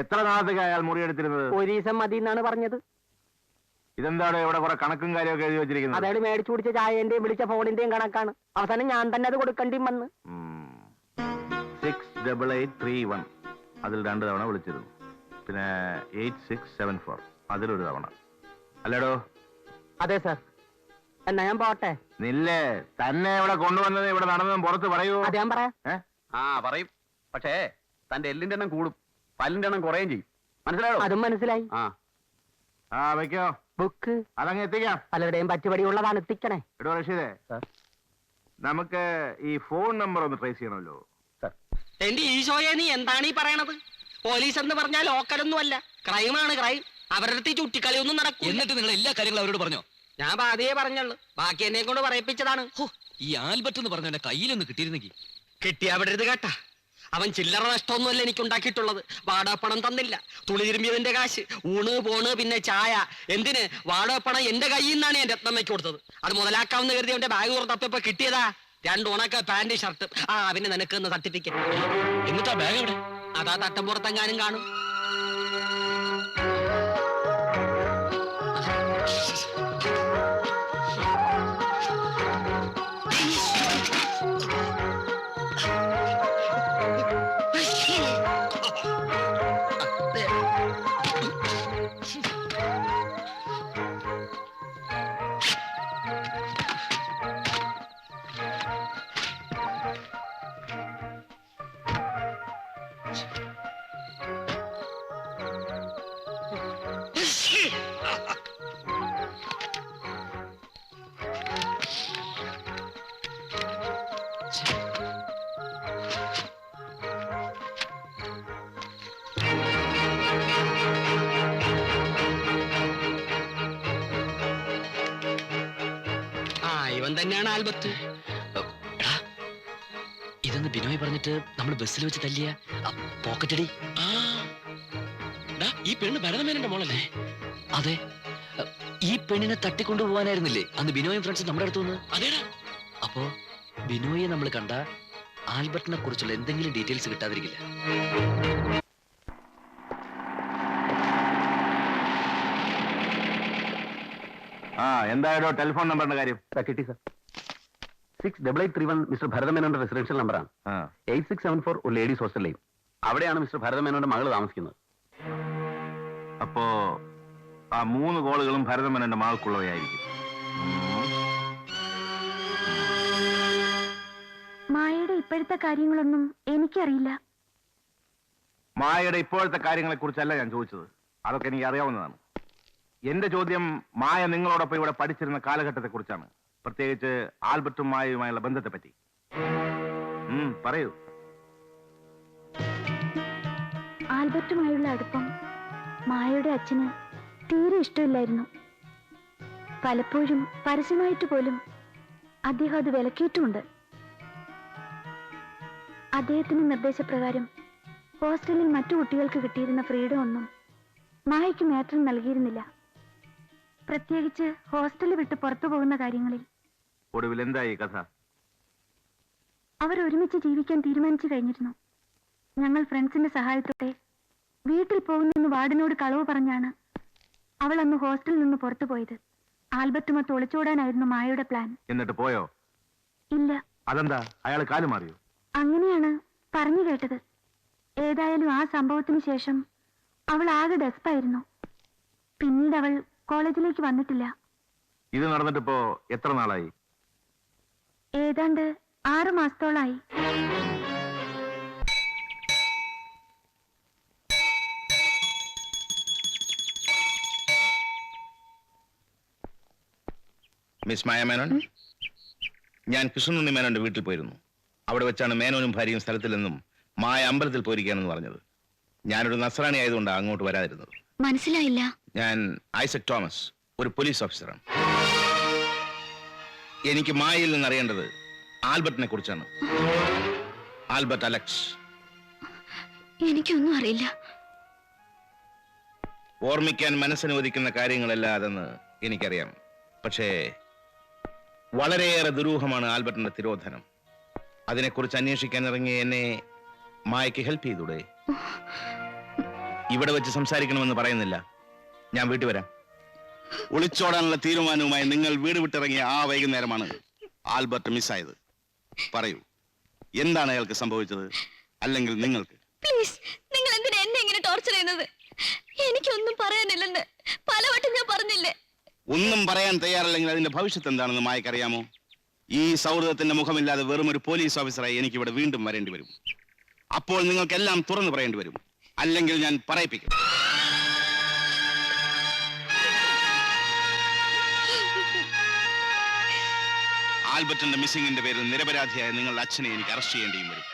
എത്ര നാളത്തേക്ക് അയാൾ മുറിയെടുത്തിരുന്നത്? ഒരു ദിവസം മതി എന്നാണ് പറഞ്ഞത്. ഇതെന്താണ് ഇവിടെ കുറെ കണക്കും കാര്യമൊക്കെ എഴുതി വെച്ചിരിക്കുന്നത്? അതായത് മേടിച്ചു കുടിച്ച ചായന്റെയും വിളിച്ച ഫോണിന്റെയും കണക്കാണ്. അവസാനം ഞാൻ തന്നെ അത് കൊടുക്കേണ്ടിയും വന്ന്. Six double eight three one അതിൽ രണ്ട് തവണ വിളിച്ചിരുന്നു. പിന്നെ എയ്റ്റ് സിക്സ് സെവൻ ഫോർ അതിലൊരു തവണ. അല്ലേടോ? അതെ സർ എന്നാ ഞാൻ പോട്ടെ. നില്ലേ തന്നെ ഇവിടെ കൊണ്ടുവന്നത് ഇവിടെ നടന്നതും പുറത്ത് പറയൂ. അത് ഞാൻ പറയാം. ആ പറയും. പക്ഷേ തന്റെ എല്ലിന്റെ എണ്ണം കൂടും. പല്ലിന്റെ എണ്ണം കുറയും ചെയ്യും. മനസ്സിലായോ? അതും മനസ്സിലായി. ആ. ആ വെക്കോ. ബുക്ക്. അതങ്ങ് എത്തിക്കാം. പലരുടെയും പറ്റുപടിയുള്ളതാണ് എത്തിക്കണേ. എടോ റഷീദേ. നമുക്ക് ഈ ഫോൺ നമ്പർ ഒന്ന് ട്രേസ് ചെയ്യണമല്ലോ. എന്റെ ഈശോയെ നീ എന്താണ് ഈ പറയണത്? പോലീസ് എന്ന് പറഞ്ഞാൽ ലോക്കലൊന്നും അല്ല. ക്രൈമാണ് ക്രൈം അവരുടെ അടുത്ത് ചുറ്റിക്കളി ഒന്നും നടക്കും എന്നിട്ട് നിങ്ങൾ എല്ലാ കാര്യങ്ങളും അവരോട് പറഞ്ഞോ? ഞാൻ ബാധയെ പറഞ്ഞുള്ളൂ. ബാക്കി എന്നെ കൊണ്ട് പറയിപ്പിച്ചതാണ്. ഈ ആൽബർട്ട് എന്ന് പറഞ്ഞ കയ്യിലൊന്ന് കിട്ടിയിരുന്നെങ്കിൽ കിട്ടിയ അവിടെ ഇത് കേട്ടാ. അവൻ ചില്ലറ നഷ്ടമൊന്നുമല്ല എനിക്ക് ഉണ്ടാക്കിയിട്ടുള്ളത് വാടകപ്പണം തന്നില്ല. തുണി തിരുമ്പിയതിന്റെ കാശ്. ഊണ് പോണ് പിന്നെ ചായ. എന്തിന്? വാടകപ്പണം എന്റെ കയ്യിൽ നിന്നാണ് ഞാൻ രത്നമ്മയ്ക്ക് കൊടുത്തത്. അത് മുതലാക്കാമെന്ന് കരുതി അവന്റെ ബാഗ് തുറന്നപ്പോ കിട്ടിയതാ. രണ്ട് ഉണക്ക പാന്റ് ഷർട്ട്. ആ പിന്നെ നിനക്ക് സർട്ടിഫിക്കറ്റ് എന്നിട്ടാ ബാഗ് എവിടെ? അതാ തട്ടമ്പുറത്തെങ്ങാനും കാണും. തന്നെയാണ് ആൽബത്ത് ബിനോയ് പറഞ്ഞിട്ട് നമ്മൾ ബസ്സിൽ വെച്ച് തല്ലിയ? പോക്കറ്റടി. ഈ പെണ്ണ് ഭരതമേനന്റെ മോളല്ലേ? അതെ. ഈ പെണ്ണിനെ തട്ടിക്കൊണ്ടുപോകാനായിരുന്നില്ലേ അന്ന് ബിനോയും ഫ്രണ്ട്സ് നമ്മുടെ അടുത്ത് വന്ന്? അതേടാ. അപ്പോ ബിനോയെ നമ്മൾ കണ്ട ആൽബർട്ടിനെ കുറിച്ചുള്ള എന്തെങ്കിലും ഡീറ്റെയിൽസ് കിട്ടാതിരിക്കില്ല? ആ എന്തായാലോ ടെലിഫോൺ നമ്പറിന്റെ കാര്യം? കിട്ടി sir. Six double eight three one mister ഭരതമേനോന്റെ residential നമ്പറാണ് എയ്റ്റ് സിക്സ് സെവൻ ഫോർ ഒരു ലേഡീസ് ഹോസ്റ്റലിലെയും അവിടെയാണ് മിസ്റ്റർ ഭരതമേനോന്റെ മകൾ താമസിക്കുന്നത്. അപ്പോ ആ മൂന്ന് കോളുകളും ഭരതമേനോന്റെ മകൾക്കുള്ളവയായിരിക്കും. മായയുടെ ഇപ്പോഴത്തെ കാര്യങ്ങളൊന്നും എനിക്കറിയില്ല. മായയുടെ ഇപ്പോഴത്തെ കാര്യങ്ങളെ കുറിച്ചല്ല ഞാൻ ചോദിച്ചത്. അതൊക്കെ എനിക്ക് അറിയാവുന്നതാണ്. എന്റെ ചോദ്യം മായ നിങ്ങളോടൊപ്പം ഇവിടെ പഠിച്ചിരുന്ന കാലഘട്ടത്തെ കുറിച്ചാണ് പ്രത്യേകിച്ച് ആൽബർട്ടും മായയുമായുള്ള ബന്ധത്തെ പറ്റി പറയൂ. ആൽബർട്ടുമായുള്ള അടുപ്പം മായയുടെ അച്ഛന് തീരെ ഇഷ്ടമില്ലായിരുന്നു. പലപ്പോഴും പരസ്യമായിട്ട് പോലും അദ്ദേഹം അത് വിലക്കിയിട്ടുമുണ്ട്. അദ്ദേഹത്തിന്റെ നിർദ്ദേശപ്രകാരം ഹോസ്റ്റലിൽ മറ്റു കുട്ടികൾക്ക് കിട്ടിയിരുന്ന ഫ്രീഡം ഒന്നും മായയ്ക്ക് മാത്രം നൽകിയിരുന്നില്ല. പ്രത്യേകിച്ച് ഹോസ്റ്റൽ വിട്ട് പുറത്തു പോകുന്ന കാര്യങ്ങളിൽ ഒടുവിൽ എന്തായി കഥ? അവർ ഒരുമിച്ച് ജീവിക്കാൻ തീരുമാനിച്ചു കഴിഞ്ഞിരുന്നു. ഞങ്ങൾ ഫ്രണ്ട്സിന്റെ സഹായത്തോടെ വീട്ടിൽ പോകുന്നെന്ന് വാർഡിനോട് കളവ് പറഞ്ഞാണ് അവൾ അന്ന് ഹോസ്റ്റലിൽ നിന്ന് പുറത്തു പോയത്. ആൽബർട്ടുമൊത്ത് ഒളിച്ചോടാനായിരുന്നു മായയുടെ പ്ലാൻ. എന്നിട്ട് പോയോ? ഇല്ല. അതെന്താ? അയാൾ കാലു മാറിയോ? അങ്ങനെയാണ് പറഞ്ഞു കേട്ടത്. ഏതായാലും ആ സംഭവത്തിന് ശേഷം അവൾ ആകെ ഡെസ്പായിരുന്നു. പിന്നീട് അവൾ കോളേജിലേക്ക് വന്നിട്ടില്ല. ഇത് നടന്നിട്ടിപ്പോ എത്ര നാളായി? ഏതാണ്ട് ആറു മാസത്തോളായി. മിസ് മായ മേനോൻ ഞാൻ കൃഷ്ണനുണ്ണി മേനോന്റെ വീട്ടിൽ പോയിരുന്നു. അവിടെ വെച്ചാണ് മേനോനും ഭാര്യയും സ്ഥലത്തിൽ നിന്നും മായ അമ്പലത്തിൽ പോയിരിക്കുകയാണെന്ന് പറഞ്ഞത്. ഞാനൊരു നസ്രാണി ആയതുകൊണ്ടാണ് അങ്ങോട്ട് വരാതിരുന്നത്. മനസ്സിലായില്ല. ഞാൻ ഐസക് തോമസ് ഒരു പോലീസ് ഓഫീസറാണ്. എനിക്ക് മായയിൽ നിന്ന് അറിയേണ്ടത് ആൽബർട്ടിനെ കുറിച്ചാണ്. Albert Alex. എനിക്കൊന്നും അറിയില്ല. ഓർമ്മിക്കാൻ മനസ്സനുവദിക്കുന്ന കാര്യങ്ങളല്ല അതെന്ന് എനിക്കറിയാം. പക്ഷേ വളരെയേറെ ദുരൂഹമാണ് ആൽബർട്ടിന്റെ തിരോധനം. അതിനെക്കുറിച്ച് അന്വേഷിക്കാൻ ഇറങ്ങി എന്നെ മായയ്ക്ക് ഹെൽപ്പ് ചെയ്തൂടെ? ഇവിടെ വെച്ച് സംസാരിക്കണമെന്ന് പറയുന്നില്ല. ഞാൻ വീട്ടിൽ വരാം. ഒളിച്ചോടാനുള്ള തീരുമാനവുമായി നിങ്ങൾ വീട് വിട്ടിറങ്ങിയ ആ വൈകുന്നേരമാണ് ആൽബർട്ട് മിസ്സായത്. പറയൂ എന്താണ് അയാൾക്ക് സംഭവിച്ചത്? അല്ലെങ്കിൽ നിങ്ങൾക്ക്? പ്ലീസ് നിങ്ങൾ എന്തിനാ എന്നെ ഇങ്ങനെ ടോർച്ചർ ചെയ്യുന്നത്? എനിക്കൊന്നും പറയാനില്ലെന്ന് പലവട്ടം ഞാൻ പറഞ്ഞില്ലേ? ഒന്നും പറയാൻ തയ്യാറല്ലെങ്കിൽ അതിന്റെ ഭവിഷ്യത്ത് എന്താണെന്ന് മായക്കറിയാമോ ഈ സൗഹൃദത്തിന്റെ മുഖമില്ലാതെ വെറും ഒരു പോലീസ് ഓഫീസറായി എനിക്ക് ഇവിടെ വീണ്ടും വരേണ്ടി വരും. അപ്പോൾ നിങ്ങൾക്കെല്ലാം തുറന്നു പറയേണ്ടി വരും. അല്ലെങ്കിൽ ഞാൻ പറയിപ്പിക്കും. ആൽബർട്ടിന്റെ മിസ്സിംഗിന്റെ പേരിൽ നിരപരാധിയായ നിങ്ങൾ അച്ഛനെ എനിക്ക് അറസ്റ്റ് ചെയ്യേണ്ടിയും വരും.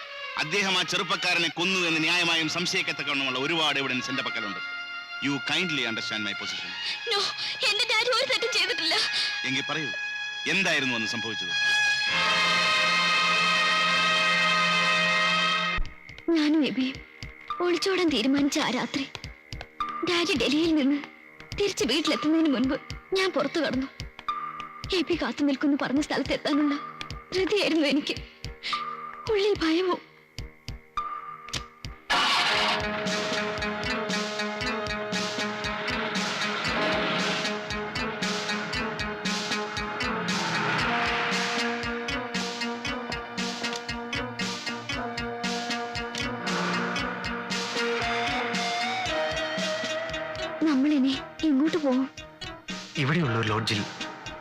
അദ്ദേഹം ആ ചെറുപ്പക്കാരനെ കൊന്നു എന്ന് ന്യായമായും സംശയിക്കത്തക്കവണ്ണമുള്ള ഒരുപാട് എവിഡൻസ് എന്റെ പക്കലുണ്ട്. You kindly understand my position no എന്റെ ഡാഡി ഒരു തെറ്റും ചെയ്തിട്ടില്ല. എങ്കിൽ പറയൂ എന്തായിരുന്നു അന്ന് സംഭവിച്ചത്? ഞാനും എബിയും ഒളിച്ചോടാൻ തീരുമാനിച്ച ആ രാത്രി. ഡാഡി ഡൽഹിയിൽ നിന്ന് തിരിച്ച് വീട്ടിലെത്തുന്നതിന് മുൻപ് ഞാൻ പുറത്തു കടന്നു. എബി കാത്തു നിൽക്കുന്നു പറഞ്ഞ സ്ഥലത്ത് എത്താനുള്ള ധൃതിയായിരുന്നു എനിക്ക്. ഉള്ളിൽ ഭയവും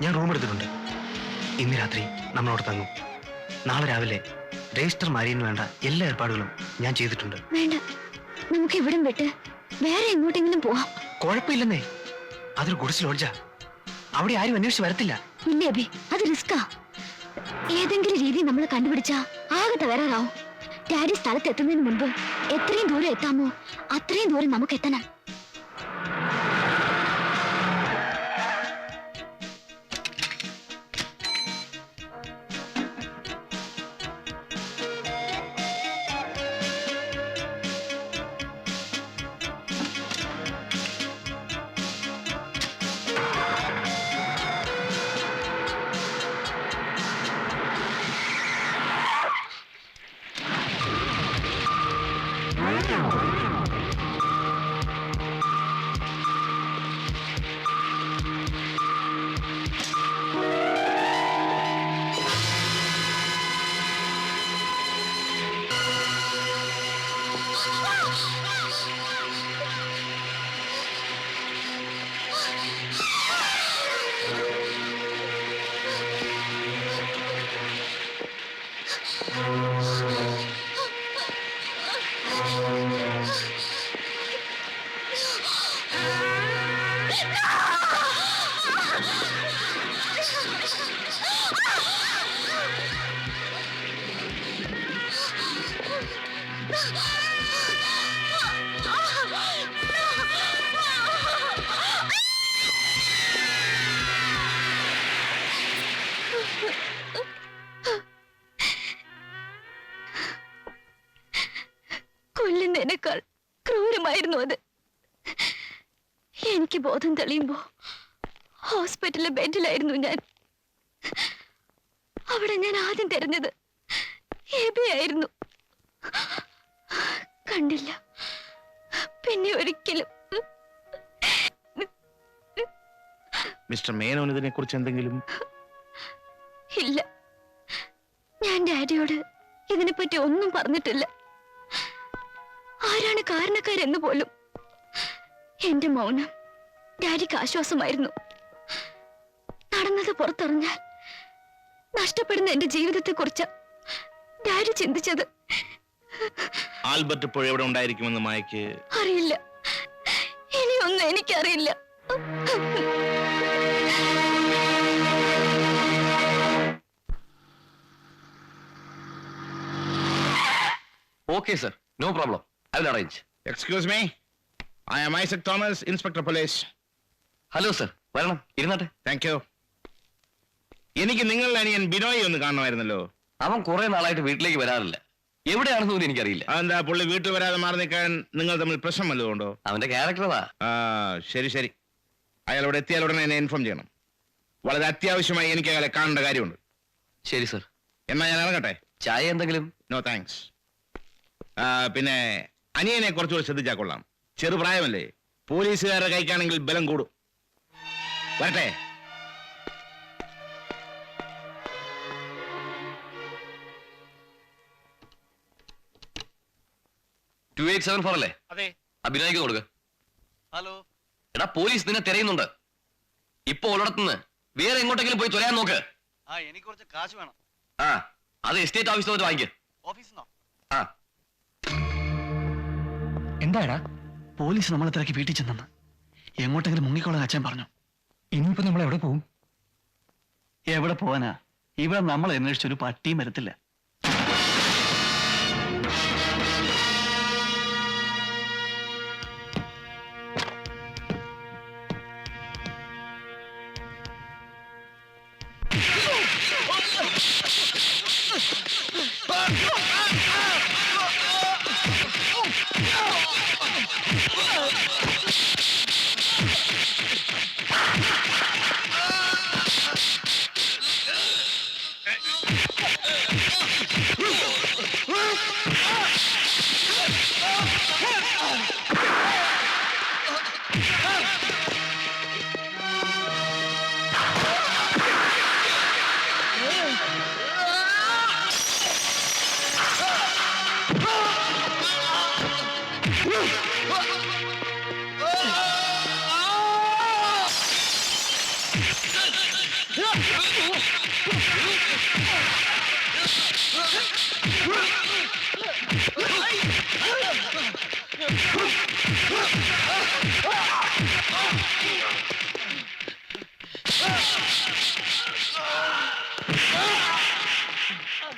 ഞാൻ റൂം എടുത്തിട്ടുണ്ട്. ഇന്ന് രാത്രി നമ്മളോട് തങ്ങും. നാളെ രാവിലെ രജിസ്റ്റർ മാരിയന് വേണ്ട എല്ലാ ഏർപ്പാടുകളും ഞാൻ ചെയ്തിട്ടുണ്ട്. വേണ്ട. നമുക്ക് ഇവിടം വിട്ട് വേറെ എങ്ങോട്ടെങ്കിലും പോവാം. കുഴപ്പമില്ലെന്നേ. അതൊരു ഗുഡ്സ് ലോഡ്ജാ. അവിടെ ആരും അന്വേഷിച്ച് വരത്തില്ല. ഇല്ല അബി അത് റിസ്കാ ഏതെങ്കിലും രീതി നമ്മൾ കണ്ടുപിടിച്ചാ ആകെ തകരാറാവും. ഡാഡി സ്ഥലത്ത് എത്തുന്നതിന് മുൻപ് എത്രയും ദൂരം എത്താമോ അത്രയും ദൂരം നമുക്ക് എത്തണം. Música ക്രൂരമായിരുന്നു അത്. എനിക്ക് ബോധം തെളിയുമ്പോ ഹോസ്പിറ്റലിലെ ബെഡിലായിരുന്നു ഞാൻ. അവിടെ ഞാൻ ആദ്യം തിരഞ്ഞത് എബിയായിരുന്നു കണ്ടില്ല. പിന്നെ ഒരിക്കലും. മിസ്റ്റർ മേനോൻ ഇതിനെ കുറിച്ച് എന്തെങ്കിലും? ഇല്ല. ഞാൻ ഡാഡിയോട് ഇതിനെപ്പറ്റി ഒന്നും പറഞ്ഞിട്ടില്ല. ആരാണ് കാരണക്കാരെന്ന് പോലും. എന്റെ മൗനം ഡാഡിക്ക് ആശ്വാസമായിരുന്നു. നടന്നത് പുറത്തറിഞ്ഞാൽ നഷ്ടപ്പെടുന്ന എന്റെ ജീവിതത്തെ കുറിച്ച് ഡാഡി ചിന്തിച്ചത് ആൽബർട്ട് ഇപ്പോൾ എവിടെ ഉണ്ടായിരിക്കുമെന്ന് മായക്ക് അറിയില്ല. ഇനിയൊന്നും എനിക്കറിയില്ല. Okay sir no problem I will arrange excuse me I am Isaac Thomas inspector police hello sir വരണം. ഇരുന്നാട്ടെ. താങ്ക് യു എനിക്ക് നിങ്ങളുടെ അനിയൻ ബിനോയ് ഒന്ന് കാണണമായിരുന്നല്ലോ. അവൻ കുറെ നാളായിട്ട് വീട്ടിലേക്ക് വരാറില്ല. എവിടെയാണെന്ന് പോലും എനിക്കറിയില്ല. അതെന്താ പുള്ളി വീട്ടിൽ വരാതെ മാറി നിൽക്കാൻ നിങ്ങൾ തമ്മിൽ പ്രശ്നം വല്ലതും ഉണ്ടോ അവന്റെ ക്യാരക്ടറാ ആ ശരി ശരി. അയാൾ ഇവിടെ എത്തിയാൽ ഉടനെ എന്നെ ഇൻഫോം ചെയ്യണം. വളരെ അത്യാവശ്യമായി എനിക്ക് അയാളെ കാണേണ്ട കാര്യമുണ്ട്. ശരി സർ എന്നാ ഞാൻ ഇറങ്ങട്ടെ? ചായ എന്തെങ്കിലും? നോ താങ്ക്സ് പിന്നെ അനിയനെ കുറച്ചുകൂടി ശ്രദ്ധിച്ചാൽ കൊള്ളാം. ചെറുപ്രായമല്ലേ പോലീസുകാരുടെ കൈക്കാണെങ്കിൽ ബലം കൂടും. വരട്ടെ. ടു എയ്റ്റ് സെവൻ ഫോർ അല്ലേ അതെ. അഭിനയിക്ക് കൊടുക്ക. ഹലോ. എടാ പോലീസ് നിന്നെ തിരയുന്നുണ്ട്. ഇപ്പൊ ഉള്ളിടത്തുനിന്ന് വേറെ എങ്ങോട്ടെങ്കിലും പോയി തൊലയാൻ നോക്ക്. ആ എനിക്ക് കുറച്ച് കാശ് വേണം. ആ അത് എസ്റ്റേറ്റ് ഓഫീസിൽ വാങ്ങിക്കോ. ഓഫീസിൽ ആ. എന്താടാ? പോലീസ് നമ്മളെ തിരക്കി വീട്ടിൽ ചെന്നെന്ന്. എങ്ങോട്ടെങ്കിലും മുങ്ങിക്കോളാൻ അച്ഛൻ പറഞ്ഞു. ഇനിയിപ്പോ നമ്മൾ എവിടെ പോവും? എവിടെ പോവാനാ? ഇവിടെ നമ്മൾ അന്വേഷിച്ചൊരു പട്ടിയും വരത്തില്ല. Oh.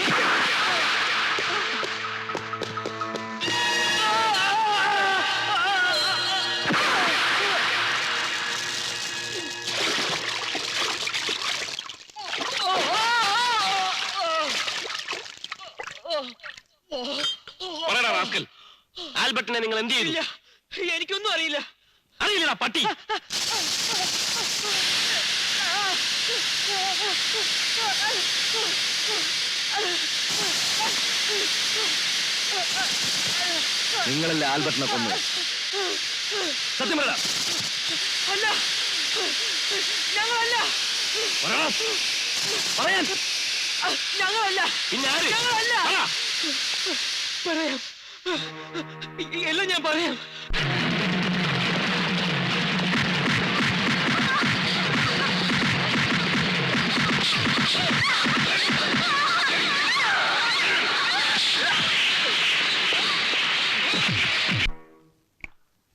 നിങ്ങളല്ലേ ആൽബർട്ടിനെ കൊന്നു. സത്യം പറയടാ. അല്ല. ഞങ്ങളല്ല. പറയാൻ. ഞങ്ങളല്ല. പിന്നെ ആര്? ഞങ്ങളല്ല. പറ. പറയാം. എല്ലാം ഞാൻ പറയാം.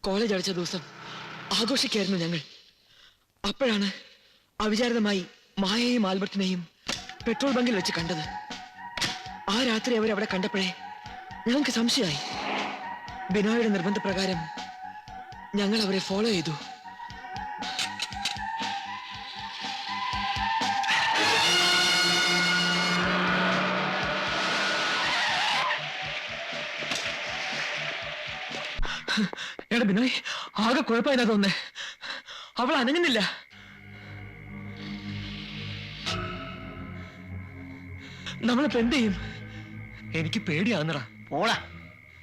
കോളേജ് അടച്ച ദിവസം ആഘോഷിക്കായിരുന്നു ഞങ്ങൾ. അപ്പോഴാണ് അവിചാരിതമായി മായയെയും ആൽബർട്ടിനെയും പെട്രോൾ ബങ്കിൽ വെച്ച് കണ്ടത്. ആ രാത്രി അവരവിടെ കണ്ടപ്പോഴേ ഞങ്ങൾക്ക് സംശയമായി. ബിനോയുടെ നിർബന്ധപ്രകാരം ഞങ്ങൾ അവരെ ഫോളോ ചെയ്തു. ബിനോയ് ആകെ കുഴപ്പമായതാ തോന്നേ അവൾ അനങ്ങുന്നില്ല. നമ്മളിപ്പോ എന്ത് ചെയ്യും? എനിക്ക് പേടിയാകുന്നടാ പോടാ.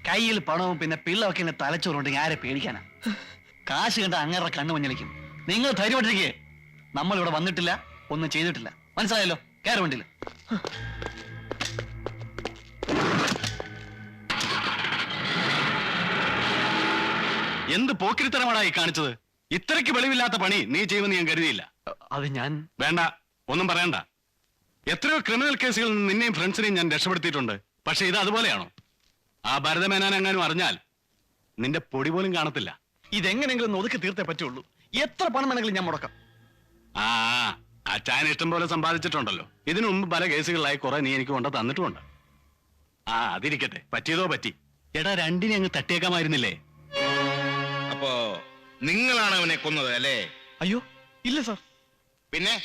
കയ്യിൽ പണവും പിന്നെ പിള്ളവൊക്കെ എന്നെ തലച്ചോറുണ്ടെങ്കിൽ ആരെ പേടിക്കാനാ? കാശ് കണ്ട അങ്ങനെ കണ്ണു മഞ്ഞളിക്കും. നിങ്ങൾ ധൈര്യപ്പെട്ടിരിക്കേ നമ്മൾ ഇവിടെ വന്നിട്ടില്ല ഒന്നും ചെയ്തിട്ടില്ല. മനസ്സിലായല്ലോ? കയറി വണ്ടിയിൽ എന്ത് പോക്കിരിത്തരമാടായി കാണിച്ചത്? ഇത്രയ്ക്ക് വെളിവില്ലാത്ത പണി നീ ചെയ്യുമെന്ന് ഞാൻ കരുതിയില്ല. അത് ഞാൻ വേണ്ട ഒന്നും പറയണ്ട. എത്രയോ ക്രിമിനൽ കേസുകളിൽ നിന്ന് നിന്നെയും ഫ്രണ്ട്സിനെയും ഞാൻ രക്ഷപ്പെടുത്തിയിട്ടുണ്ട്. പക്ഷെ ഇത് അതുപോലെയാണോ? ആ ഭരതമേനാൻ എങ്ങാനും അറിഞ്ഞാൽ നിന്റെ പൊടി പോലും കാണത്തില്ല. ഇതെങ്ങനെങ്കിലും ഒതുക്കി തീർത്തേ പറ്റുള്ളൂ. എത്ര പണം വേണമെങ്കിലും ഞാൻ മുടക്കാം. ആ അച്ഛാൻ ഇഷ്ടം പോലെ സമ്പാദിച്ചിട്ടുണ്ടല്ലോ. ഇതിനു മുമ്പ് പല കേസുകളിലായി കുറെ നീ എനിക്ക് കൊണ്ട തന്നിട്ടുമുണ്ട്. ആ അതിരിക്കട്ടെ. പറ്റിയതോ പറ്റി. എടാ രണ്ടിനെ അങ്ങ് തട്ടിയേക്കാമായിരുന്നില്ലേ? അപ്പോ നിങ്ങളാണ് അവനെ കൊന്നത് അല്ലേ? അയ്യോ ഇല്ല സാർ. പിന്നെ?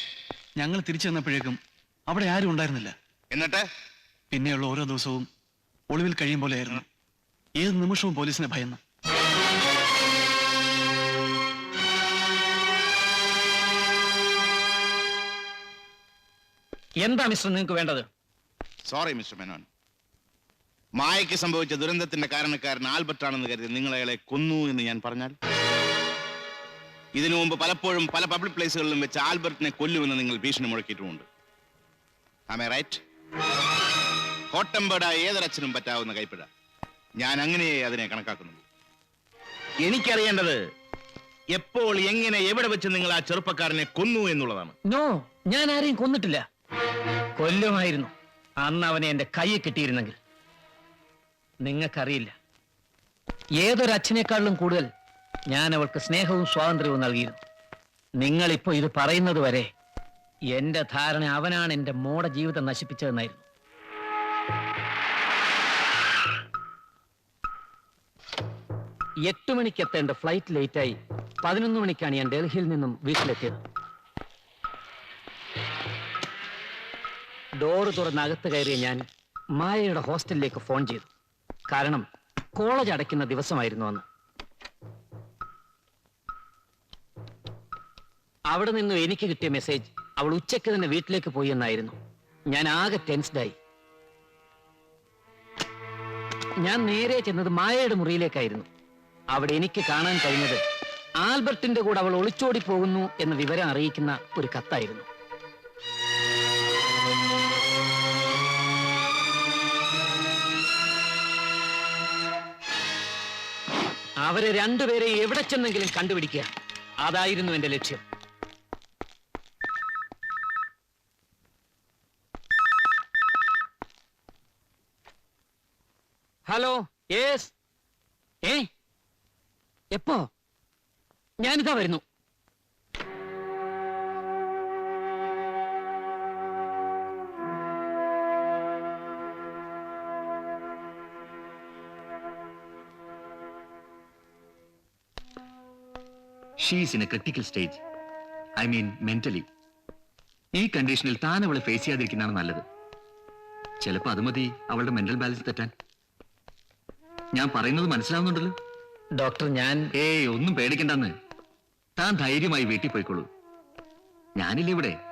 ഞങ്ങൾ തിരിച്ചു വന്നപ്പോഴേക്കും അവിടെ ആരും ഉണ്ടായിരുന്നില്ല. എന്നിട്ട്? പിന്നെയുള്ള ഓരോ ദിവസവും ഒളിവിൽ കഴിയും പോലെയായിരുന്നു. ഏത് നിമിഷവും പോലീസിനെ ഭയന്ന്. എന്താ മിസ്റ്റർ നിങ്ങൾക്ക് വേണ്ടത്? Sorry mister Menon. മായയ്ക്ക് സംഭവിച്ച ദുരന്തത്തിന്റെ കാരണക്കാരൻ ആൽബർട്ട് ആണെന്ന് കരുതി നിങ്ങൾ അയാളെ കൊന്നു എന്ന് ഞാൻ പറഞ്ഞാൽ? ഇതിനു മുമ്പ് പലപ്പോഴും പല പബ്ലിക് പ്ലേസുകളിലും വെച്ച് ആൽബർട്ടിനെ കൊല്ലുമെന്ന് നിങ്ങൾ ഭീഷണി മുഴക്കിയിട്ടുമുണ്ട്. ആമേ റൈറ്റ് ഹോട്ടമ്പേടായ ഏതൊരച്ഛനും പറ്റാവുന്ന കൈപ്പിഴ. ഞാൻ അങ്ങനെയേ അതിനെ കണക്കാക്കുന്നുള്ളൂ. എനിക്കറിയേണ്ടത് എപ്പോൾ എങ്ങനെ എവിടെ വെച്ച് നിങ്ങൾ ആ ചെറുപ്പക്കാരനെ കൊന്നു എന്നുള്ളതാണ്. നോ ഞാൻ ആരെയും കൊന്നിട്ടില്ല. കൊല്ലുമായിരുന്നു. അന്ന് അവനെ എന്റെ കൈ കിട്ടിയിരുന്നെങ്കിൽ. നിങ്ങൾക്കറിയില്ല. ഏതൊരച്ഛനേക്കാളിലും കൂടുതൽ ഞാൻ അവൾക്ക് സ്നേഹവും സ്വാതന്ത്ര്യവും നൽകിയിരുന്നു. നിങ്ങളിപ്പോൾ ഇത് പറയുന്നത് വരെ എന്റെ ധാരണ അവനാണ് എന്റെ മോടെ ജീവിതം നശിപ്പിച്ചതെന്നായിരുന്നു. എട്ട് മണിക്ക് എത്തേണ്ട ഫ്ലൈറ്റ് ലേറ്റായി പതിനൊന്ന് മണിക്കാണ് ഞാൻ ഡൽഹിയിൽ നിന്നും വീട്ടിലെത്തിയത്. ഡോറ് തുറന്ന് അകത്ത് കയറിയ ഞാൻ മായയുടെ ഹോസ്റ്റലിലേക്ക് ഫോൺ ചെയ്തു. കാരണം കോളേജ് അടയ്ക്കുന്ന ദിവസമായിരുന്നു അന്ന്. അവിടെ നിന്നും എനിക്ക് കിട്ടിയ മെസ്സേജ് അവൾ ഉച്ചയ്ക്ക് തന്നെ വീട്ടിലേക്ക് പോയി എന്നായിരുന്നു. ഞാൻ ആകെ ടെൻസ്ഡായി ഞാൻ നേരെ ചെന്നത് മായയുടെ മുറിയിലേക്കായിരുന്നു. അവിടെ എനിക്ക് കാണാൻ കഴിഞ്ഞത് ആൽബർട്ടിന്റെ കൂടെ അവൾ ഒളിച്ചോടി പോകുന്നു എന്ന വിവരം അറിയിക്കുന്ന ഒരു കത്തായിരുന്നു. അവരെ രണ്ടുപേരെ എവിടെ ചെന്നെങ്കിലും കണ്ടുപിടിക്കുക. അതായിരുന്നു എന്റെ ലക്ഷ്യം. Hello yes. ഏ? എപ്പോ? ഞാനിതാ വരുന്നു. She's in a critical stage I mean mentally ഈ കണ്ടീഷനിൽ താൻ അവളെ ഫേസ് ചെയ്യാതിരിക്കുന്നതാണ് നല്ലത്. ചിലപ്പോൾ അത് മതി അവളുടെ മെന്റൽ ബാലൻസ് തെറ്റാൻ. ഞാൻ പറയുന്നത് മനസ്സിലാവുന്നുണ്ടല്ലോ? ഡോക്ടർ ഞാൻ ഏയ് ഒന്നും പേടിക്കണ്ടെന്ന്. താൻ ധൈര്യമായി വീട്ടിൽ പോയിക്കോളൂ. ഞാനില്ല ഇവിടെ?